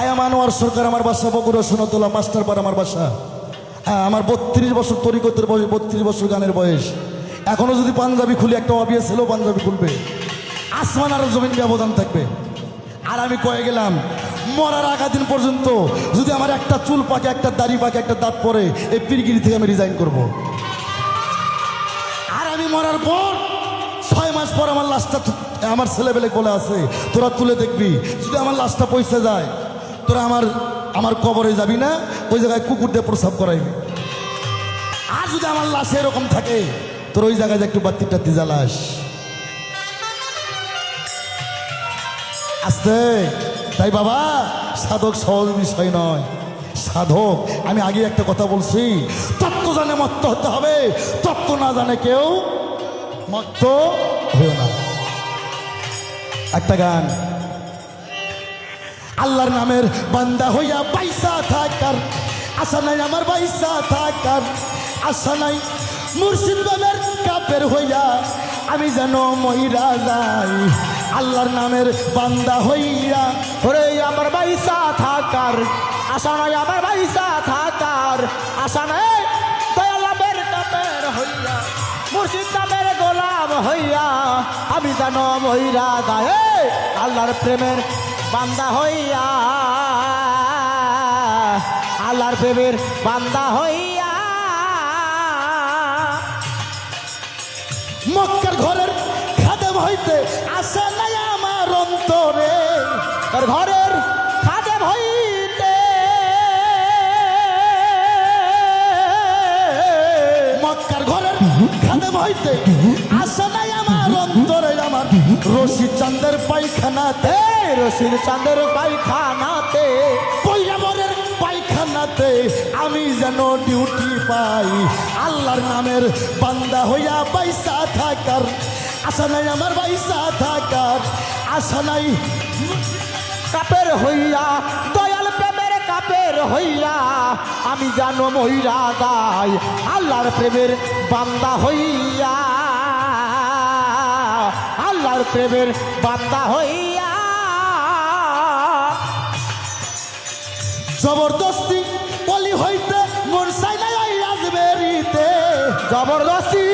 আয়াম আনোয়ার সরকার আমার বাসা, বগুড়া, সোনাতলা মাস্টার পার আমার বাসা। হ্যাঁ আমার বত্রিশ বছর তরিকতের বয়স, বত্রিশ বছর গানের বয়স। এখনও যদি পাঞ্জাবি খুলি, একটা অবিয়াস ছেলেও পাঞ্জাবি খুলবে। আসমান আর জমিন ব্যবধান থাকবে। আর আমি কয়ে গেলাম, মরার আগা দিন পর্যন্ত যদি আমার একটা চুল পাকে, একটা দাড়ি পাকে, একটা দাঁত পরে, এই পিরগিরি থেকে আমি রিজাইন করব। আর আমি মরার পর ছয় মাস পর আমার লাশটা আমার ছেলেবেলে বলে আছে, তোরা তুলে দেখবি। যদি আমার লাশটা পয়সা যায় তোরা আমার আমার কবরে যাবি না? ওই জায়গায় কুকুর দিয়ে প্রসাব করাইবি। আর যদি আমার লাশে এরকম থাকে, তোর ওই জায়গায় একটু বাত্তি টাত্তি জ্বালাস। আসতে। তাই বাবা, সাধক সহজ বিষয় নয়। সাধক, আমি আগে একটা কথা বলছি। তত্ত্ব জানে মত্ত হতে হবে। তত্ত্ব না জানে কেউ মত্ত হয়েও না। একটা গান। আল্লাহর নামের বান্দা হইয়া পয়সা থাকার। আশা নাই আমার পয়সা থাকার। আশা নাই মুর্শিদ বাবের কাপের হইয়া আমি যেন মহিরা যাই। আল্লাহর নামের বান্দা হইয়া, ওরে আমার বাইসা থাকার। আশা নাই আমার বাইসা থাকার। আশা নাই দয়ালামের কাপের হইয়া, মুর্শিদ নামের গোলাম হইয়া আমি জানো মহিরা গায়ে আল্লাহর প্রেমের বান্দা হইয়া, আল্লাহর প্রেমের বান্দা হইয়া। মক্কার ঘরের খাদেম হইতে আসে নাই আমার অন্তরে। তোর ঘরের খাদে হইতে মক্কার ঘরের খাদেম হইতে আসে রশি চান্দের পায়খানাতে রশিদ চাঁদের পায়খানাতে পৈরাবরের পায়খানাতে আমি যেন ডিউটি পাই। আল্লাহর নামের বান্দা হইয়া পয়সা থাকার, আশা নাই আমার পয়সা থাকার, আশা নাই কাপের হইয়া, দয়াল প্রেমের কাপের হইয়া আমি জানো মহিরা দাই। আল্লাহর প্রেমের বান্দা হইয়া আল্লাহর প্রেমের বান্দা হইয়া। জবরদস্তি বলি হইতে মন সাইনাই আসবে জবরদস্তি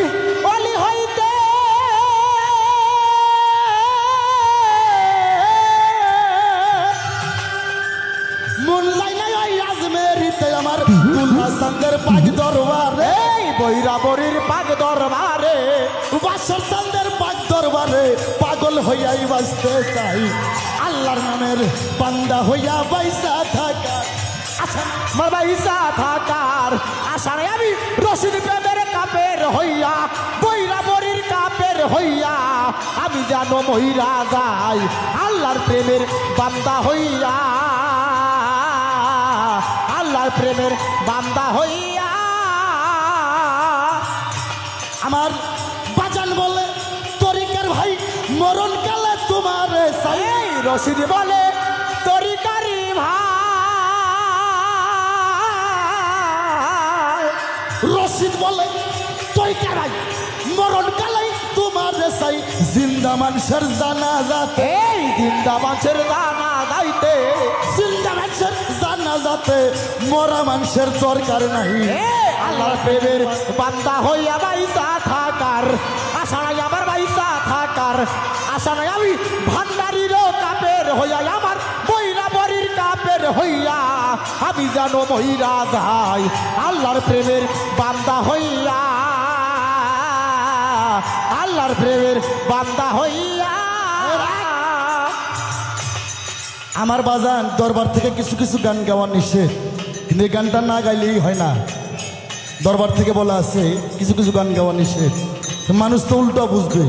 হইয়াই বাঁচতে চাই। আল্লাহর নামের বান্দা হইয়া বাইসা আচ্ছা মারবাইসা থাকার নাই আমি রশিদ প্রেমের কাপের হইয়া বৈরাবরীর কাপের হইয়া, আমি যেন মহিরা যাই, আল্লাহর প্রেমের বান্দা হইয়া। আল্লাহর প্রেমের বান্দা হইয়া। আমার বাজান বলে তরিকার ভাই মরণ রশিদ বলে তরিকারি ভাই। রশিদ বলে তরিকার ভাই মরণ কালে তোমার চাই জিন্দা মানুষের জানা যাতে জিন্দা মাছের দানা গাইতে জিন্দা মানুষের জানা যাতে মরা মানুষের দরকার নাই। আল্লাহর প্রেমের বান্দা হইয়া বাইসা থাকার আশা নাই আমার বাইসা থাকার আশা নাই আমি হইয়া, আমি জানো মহিরা যাই আল্লাহর প্রেমের বান্দা হইয়া। আল্লাহর প্রেমের বান্দা হইয়া। আমার বাজান দরবার থেকে কিছু কিছু গান গাওয়া নিষেধ, কিন্তু এই গানটা না গাইলেই হয় না। দরবার থেকে বলা আছে, কিছু কিছু গান গাওয়া নিষেধ মানুষ তো উল্টো বুঝবে।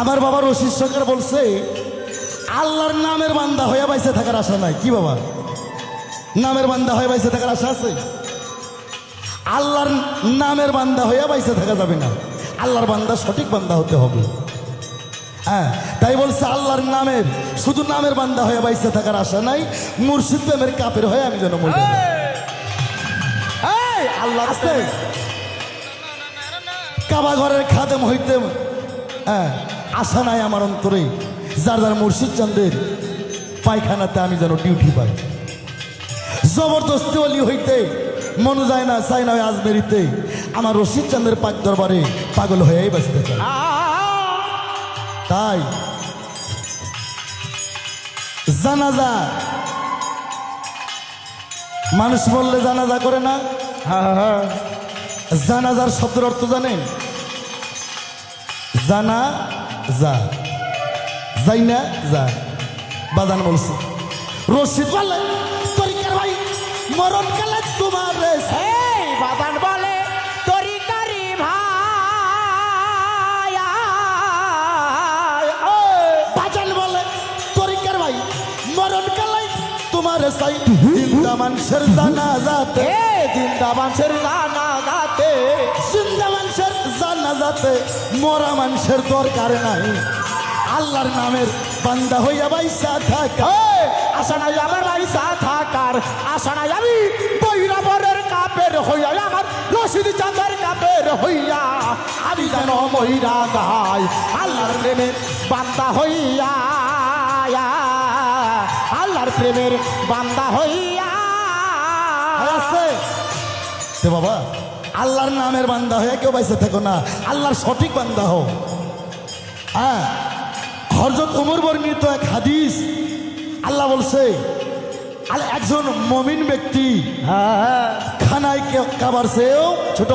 আমার বাবা রশিদ সরকার বলছে, আল্লাহর নামের বান্দা হয়ে বাইসে থাকার আশা নাই, কি বাবা? নামের বান্দা হয়ে বাইসে থাকার আশা আছে? আল্লাহর নামের বান্দা হয়ে বাইসে থাকা যাবে না। আল্লাহর বান্দা সঠিক বান্দা হতে হবে। হ্যাঁ তাই বলছে আল্লাহর নামের শুধু নামের বান্দা হয়ে বাইসে থাকার আশা নাই মুর্শিদ প্রেমের কাপের হয়ে আমি যেন মরে যাই। আল্লাহ আস্তে কাবা ঘরের খাদেম হইতে হ্যাঁ আশা নাই আমার অন্তরে। যার যার মুর্শিদ চান্দের পায়খানাতে আমি যেন ডিউটি পাই। জবরদস্তি অলি হইতে, মনে যায় না চাই না আজমেরিতে। আমার রশিদ চাঁদের পাক দরবারে পাগল হয়েই বাঁচতে চাই তাই জানাজা, মানুষ বললে জানাজা করে না? জানাজার শব্দের অর্থ জানেন? জানা যা যাই না যা বাজান বলছে। রশিদ বলে মরণ কালে তোমার রেস এই বাদান বলে তরিকারি ভাই বাজান বলে তরিকার ভাই মরণ কালে তোমার সাই জিন্দা মানুষের জানা যাতে জিন্দা মানুষের জানা গাতে জিন্দা মানুষের জানা যাতে মরা মানুষের দরকার নাই। আল্লাহর নামের বান্দা হইয়া বাইসা থাকা। আশা আমার থাকার। আশা আমি কাপের হইয়া, আমার রশিদ চাঁদের কাপের হইয়া। আমি যেন মহিরা আল্লাহর প্রেমের বান্দা হইয়া। আল্লাহর প্রেমের বান্দা হইয়া। বাবা, আল্লাহর নামের বান্দা হয়ে কেউ বাইসে থাকো না। আল্লাহর সঠিক বান্দা হও। হ্যাঁ হরজত উমর বর্ণিত এক হাদিস আল্লাহ বলছে আর একজন মমিন ব্যক্তি খানায় কে- কাবার চেয়েও ছোট।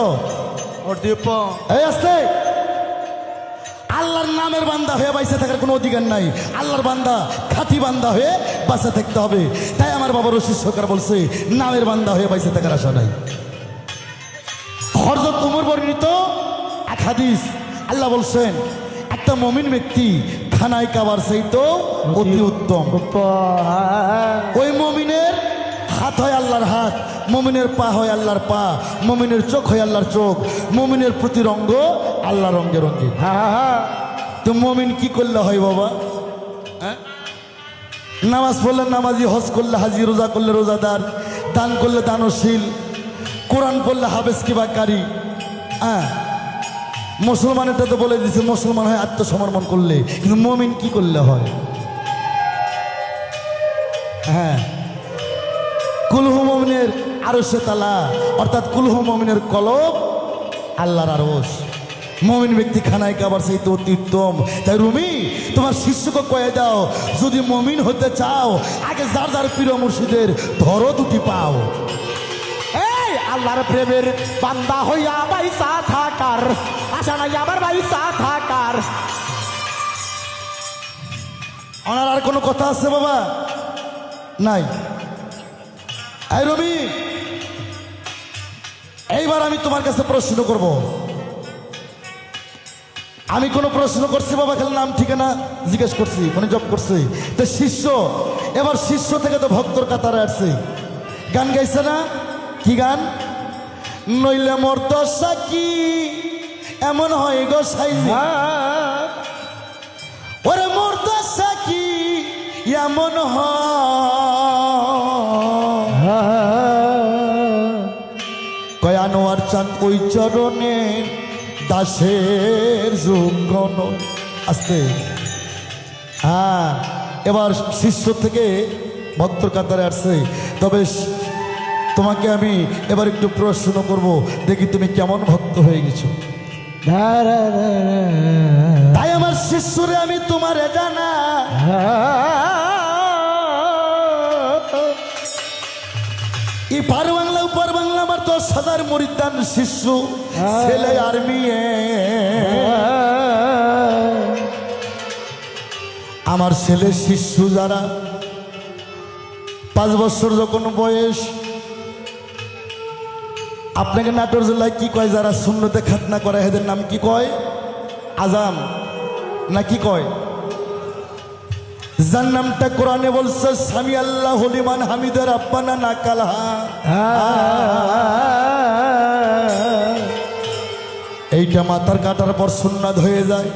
এই আসতে। আল্লাহর নামের বান্দা হয়ে বাইসে থাকার কোনো অধিকার নাই। আল্লাহর বান্দা খাঁটি বান্দা হয়ে বাঁচে থাকতে হবে। তাই আমার বাবা রশিদ সরকার বলছে নামের বান্দা হয়ে বাইসে থাকার আশা নাই। হরজত উমর বর্ণিত এক হাদিস। আল্লাহ বলছেন একটা মমিন ব্যক্তি খানায় কাবার সেই তো অতি উত্তম। ওই মমিনের হাত হয় আল্লাহর হাত মমিনের পা হয় আল্লাহর পা মমিনের চোখ হয় আল্লাহর চোখ মমিনের প্রতি রঙ্গ আল্লাহ রঙ্গে রঙ্গে তো মমিন কি করলে হয় বাবা? হ্যাঁ? নামাজ পড়লে নামাজি হজ করলে হাজি রোজা করলে রোজাদার দান করলে দানশীল কোরআন পড়লে হাবেস কিবা কারি। হ্যাঁ? মুসলমানেরটা তো বলে দিছে, মুসলমান হয় আত্মসমর্পণ করলে, কিন্তু মমিন কি করলে হয়? হ্যাঁ। কুলহু মমিনের আরশে তালা, অর্থাৎ কুলহু মমিনের কলব, আল্লাহর আরস মমিন ব্যক্তি খানায় কাবার সেই তো অতি উত্তম। তাই রুমি, তোমার শিষ্যকে কয়ে দাও, যদি মমিন হতে চাও, আগে যার যার প্রিয় মুর্শিদের ধরো দুটি পাও। এই আল্লাহর প্রেমের বান্দা হইয়া বাইসা আমার বাইসা থাকার ওনার আর কোনো কথা আছে বাবা? নাই। এই রবি, এইবার আমি তোমার কাছে প্রশ্ন করব। আমি কোনো প্রশ্ন করছি বাবা, খালি নাম, ঠিকানা জিজ্ঞেস করছি মানে জব করছি। তো শিষ্য, এবার শিষ্য থেকে তো ভক্তর কাতারে আসছে। গান গাইছে না? কি গান? নইলে মোর দশা কি এমন হয় গো সাইজি। ওরে মোর দশা কি এমন কয় আনোয়ার চান ওই চরণে দাসের যুগন আসতে। হ্যাঁ এবার শিষ্য থেকে ভক্তর কাতারে আসছে। তবে তোমাকে আমি এবার একটু প্রশ্ন করব দেখি তুমি কেমন ভক্ত হয়ে গেছো। তাই আমার শিষ্যরে আমি তোমার জানা। এই পার বাংলা, উপর বাংলা, আমার দশ হাজার মরিদান শিশু, ছেলে, আর মেয়ে। আমার ছেলে শিশু যারা, পাঁচ বছর যখন বয়স আপনাকে নাটোর জেলায় কি কয় যারা শূন্যতে খাতনা করে, এদের নাম কি কয়? আজাম না কি কয়? যার নামটা কোরআনে বলছে স্বামী আল্লাহ হলিমান হামিদের আব্বানা না কালহা এইটা মাথার কাটার পর সুন্নাদ হয়ে যায়।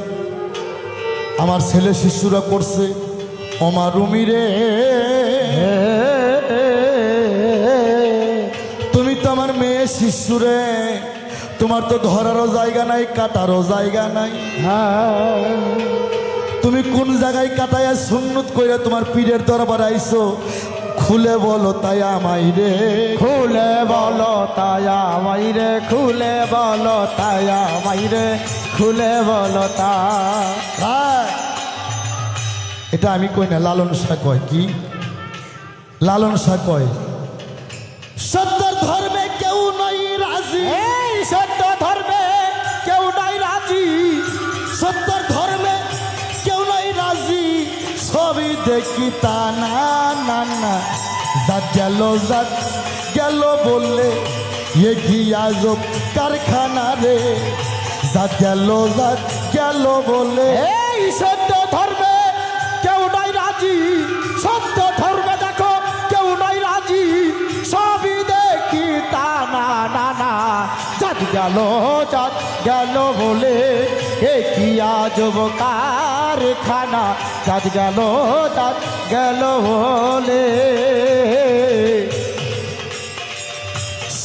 আমার ছেলে শিশুরা করছে অমা রুমি রে। শিশুরে তোমার তো ধরারও জায়গা নাই কাটারও জায়গা নাই। তুমি কোন জায়গায় কাটাইয়া সুন্নত কইরা তোমার পীরের দরবার আইছো? খুলে বলো তাই আমাই রে। খুলে বলো তায়া মাইরে খুলে বলো তায়া মাইরে খুলে বলো তা। এটা আমি কই না লালন শাহ কয় কি? লালন শাহ কয় সত্তর ধর্মে কেউ নাই রাজি, সবই দেখি তা না না না। গেল যাক গেল বললে এ কি আজব কারখানা রে। যাক গেল যাক গেল বলে এই সত্য ধর্মে কেউ নাই রাজি, সত্য ধর্মে যাত গেল যাত গেল বলে, এ কি আজব কারখানা? যাত গেল যাত গেল বলে।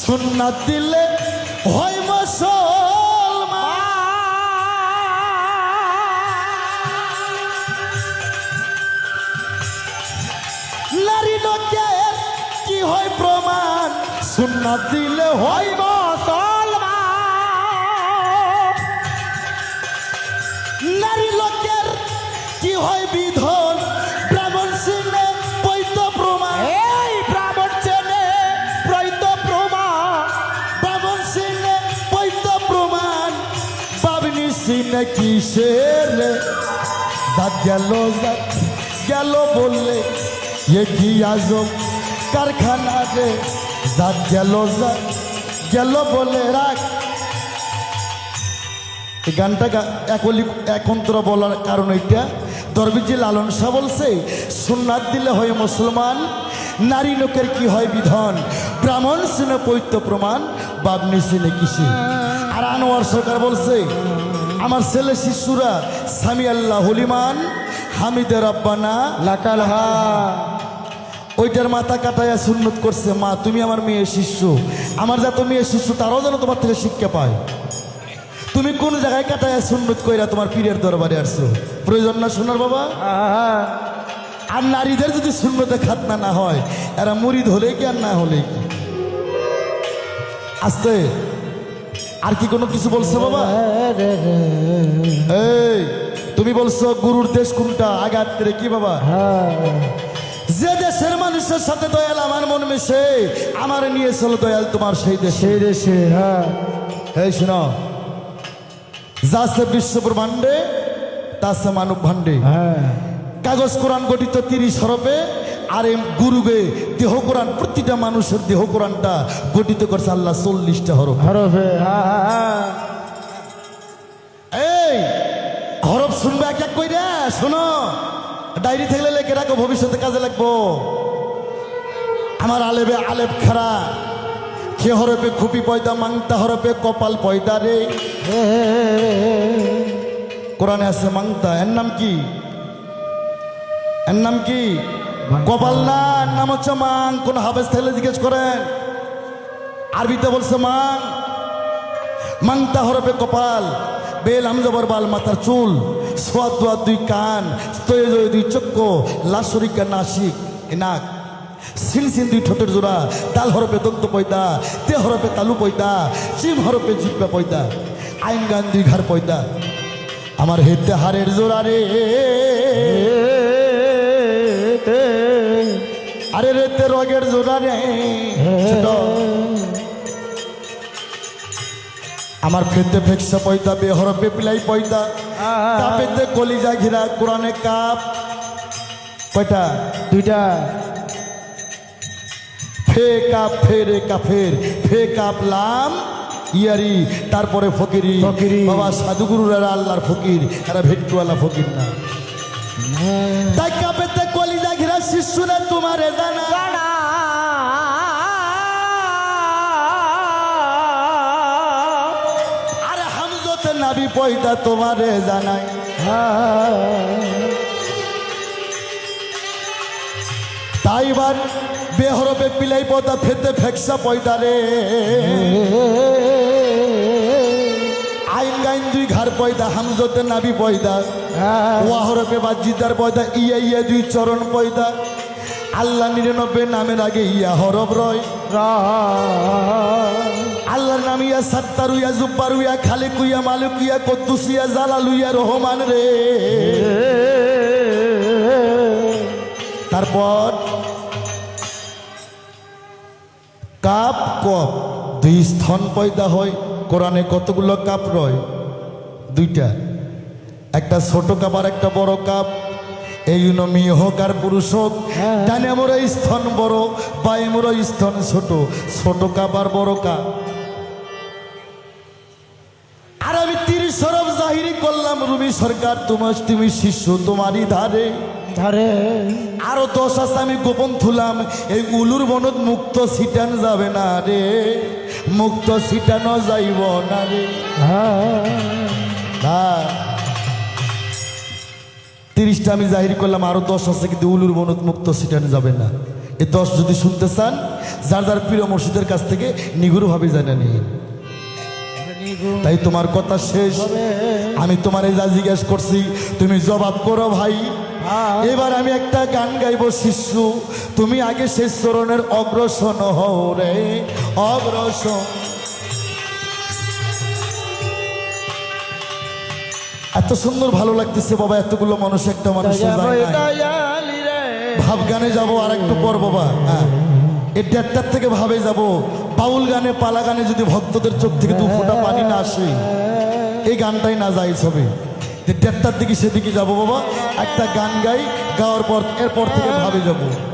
সুন্নাত দিলে হয় লোকের কি হয় প্রমাণ? সুন্নাত দিলে হয় কি হয় বিধন। ব্রাহ্মণ সিংহে বৈধ প্রমাণ। এই ব্রাহ্মণ চেনে প্রৈত প্রমাণ। ব্রাহ্মণ সিংহে বৈধ প্রমাণ। বাবনি সিংহে কিসের? জাত গেল জাত গেল বললে এ কি আজব কারখানা রে? জাত গেল জাত গেল বলে রাখ। এই গানটা একলি একন্ত্র বলার কারণ এইটা। দরবিজি লালন শাহ বলছে সুন্নাত দিলে হয় মুসলমান নারী লোকের কি হয় বিধান? ব্রাহ্মণ সিনে পৈত্য প্রমাণ বাবনি সিনে কিসে? আর আনোয়ার সরকার বলছে আমার ছেলে শিশুরা সামি আল্লাহ হলিমান হামিদের আব্বানা লাকাল হা। ওইটার মাথা কাটাইয়া সুন্নত করছে মা তুমি আমার মেয়ে শিষ্য। আমার যা তুমি মেয়ে শিষ্য তারাও যেন তোমার থেকে শিক্ষা পায়। তুমি কোন জায়গায় কাটাইয়া সুন্নত কইরা তোমার পীরের দরবারে আসছো? প্রয়োজন না শোনার বাবা? আর নারীদের যদি শূন্যতে খাতনা না হয় এরা মুড়িদ হলে কি আর না হলে কি? আস্তে। আর কি কোনো কিছু বলছো বাবা? এই তুমি বলছো গুরুর দেশ কোনটা? আঘাত কি বাবা? যে দেশের মানুষের সাথে দয়াল আমার মন মেশে আমার নিয়ে চলো দয়াল তোমার সেই দেশে। সেই দেশে হ্যাঁ। এই শোনো যাচ্ছে বিশ্ব ব্রহ্মাণ্ডে তাছে মানব ভাণ্ডে হ্যাঁ। কাগজ কোরআন গঠিত তিরিশ হরপে আর এই গুরুবে দেহ কোরআন প্রতিটা মানুষের দেহ কোরআনটা গঠিত করছে আল্লাহ চল্লিশটা হরফ। হরফে হ্যাঁ এই হরফ শুনবে এক এক কইরা শোনো। ডায়েরি থাকলে লেখে রাখো ভবিষ্যতে কাজে লাগবো। আমার আলেবে আলেপ খারা। খে হরপে খুপি পয়দা মাংতা হরপে কপাল পয়দা রে। কোরআনে আছে মাংতা এর নাম কি? এর নাম কি? কপাল না এর নাম হচ্ছে মাং। কোন হাফেজ থাকলে জিজ্ঞেস করেন। আরবিতে বলছে মাং। মাংতা হরপে কপাল বেল আমজবর বাল মাথার চুল সোয়াদ দোয়া দুই কান স্তয়ে জয়ে দুই চক্ষ লাশরিকা নাসিক এ সিন দুই ঠোঁটের জোড়া, তাল হরপে দন্ত পয়দা, তে হরপে তালু পয়দা, চিম হরপে জিব্বা পয়দা, আইন দুই ঘর পয়দা। আমার হেতে হারের জোড়া রে আরে রেতে রগের জোড়া রে। আমার ফেতে ফেকসা পয়দা বেহরপে পিলাই পয়দা কাপেতে কলিজা ঘিরা কোরআনে কাপ। কয়টা? দুইটা। ফে কাপ ফেরে কাফের ফে কাপ লাম ইয়ারি তারপরে ফকিরি। ফকিরি। বাবা সাধুগুরুরা আল্লাহর ফকির এরা ভেট্টুয়ালা ফকির না। তাই কাপেতে কলিজা ঘিরা শিশুরা তোমারে জানা। আরে হামজতে নাবি পয়দা তোমারে জানাই তাই বার বেহরবে পিলাই পদা ফেতে ফেকসা পয়দা রে আইন গাইন দুই ঘর পয়দা হামজতে নাবি পয়দা। হ্যাঁ। ওয়াহরফে বাজিদার পয়দা ইয়া ইয়া দুই চরণ পয়দা। আল্লাহ নিরানব্বই নামের আগে ইয়া হরব রয়। আল্লাহর নাম ইয়া সাত্তারু ইয়া জুব্বারু ইয়া খালিকু ইয়া মালিকু ইয়া কদ্দুস ইয়া জালালু ইয়া রহমান রে। তারপর কাপ দুই স্থন পয়দা হয় কোরআনে কতগুলো কাপ রয়? দুইটা। একটা ছোট কাপ আর একটা বড় কাপ। এই মেয়ে হোক আর পুরুষ হোক ডানে মোর স্থান বড় বাই মোর স্থন ছোট ছোট কাপ আর বড় কাপ। আর আমি তিরিশ সরব জাহিরি করলাম রুমি সরকার তোমার তুমি শিষ্য তোমারই ধারে। ধারে। আরও দশ আছে আমি গোপন থুলাম। এই উলুর বনত মুক্ত ছিটান যাবে না রে। মুক্ত ছিটানো যাইব না রে। তিরিশটা আমি জাহির করলাম আরও দশ আছে কিন্তু উলুর বনত মুক্ত ছিটানো যাবে না। এ দশ যদি শুনতে চান যার যার প্রিয় মসজিদের কাছ থেকে নিগুড়ভাবে জানা নিয়ে তাই তোমার কথা শেষ। আমি তোমার এই যা জিজ্ঞেস করছি তুমি জবাব করো ভাই। এবার আমি একটা গান গাইব শিষ্য তুমি আগে শেষ চরণের অগ্রসন হও রে, অগ্রসন। এত সুন্দর ভালো লাগতেছে বাবা, এতগুলো মানুষ, একটা মানুষ ভাব গানে যাব আর একটু পর বাবা হ্যাঁ। এই দেড়টার থেকে ভাবে যাব, বাউল গানে, পালা গানে যদি ভক্তদের চোখ থেকে দু ফোঁটা পানি না আসে, এই গানটাই না যাই যে দেড়টার দিকে সেদিকে যাব বাবা। একটা গান গাই গাওয়ার পর এরপর থেকে ভাবে যাব।